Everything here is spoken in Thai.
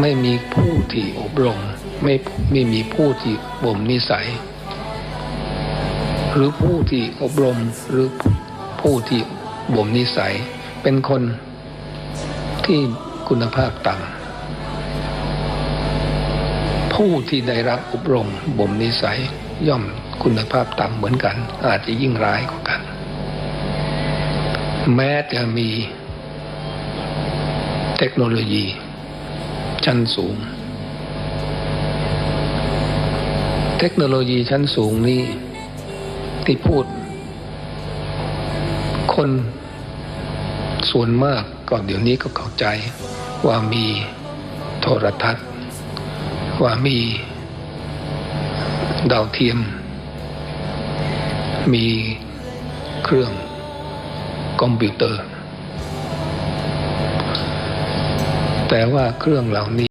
ไม่มีผู้ที่อบรม ไม่ไม่มีผู้ที่บ่มนิสัย หรือผู้ที่อบรมหรือผู้ที่บ่มนิสัย เป็นคนที่คุณภาพต่ำผู้ที่ได้รับอบรมบ่มนิสัยย่อมคุณภาพต่ำเหมือนกัน อาจจะยิ่งร้ายกว่ากัน แม้จะมีเทคโนโลยี ชั้นสูง เทคโนโลยีชั้นสูงนี้ที่พูด คนส่วนมากก็เดี๋ยวนี้ก็เข้าใจว่ามีโทรทัศน์ ว่ามีดาวเทียม มีเครื่องคอมพิวเตอร์ แต่ว่าเครื่องเหล่านี้